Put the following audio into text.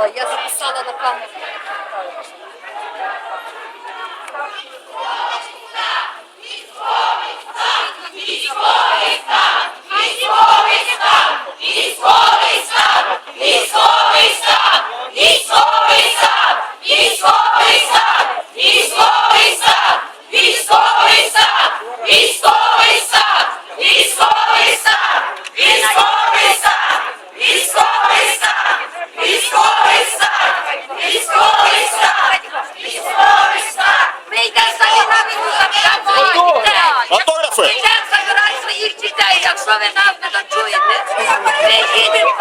записала, я записала на камеру. Військовий стан! Військовий стан! Військовий! якщо ви нас не дочуєте, ми їдемо.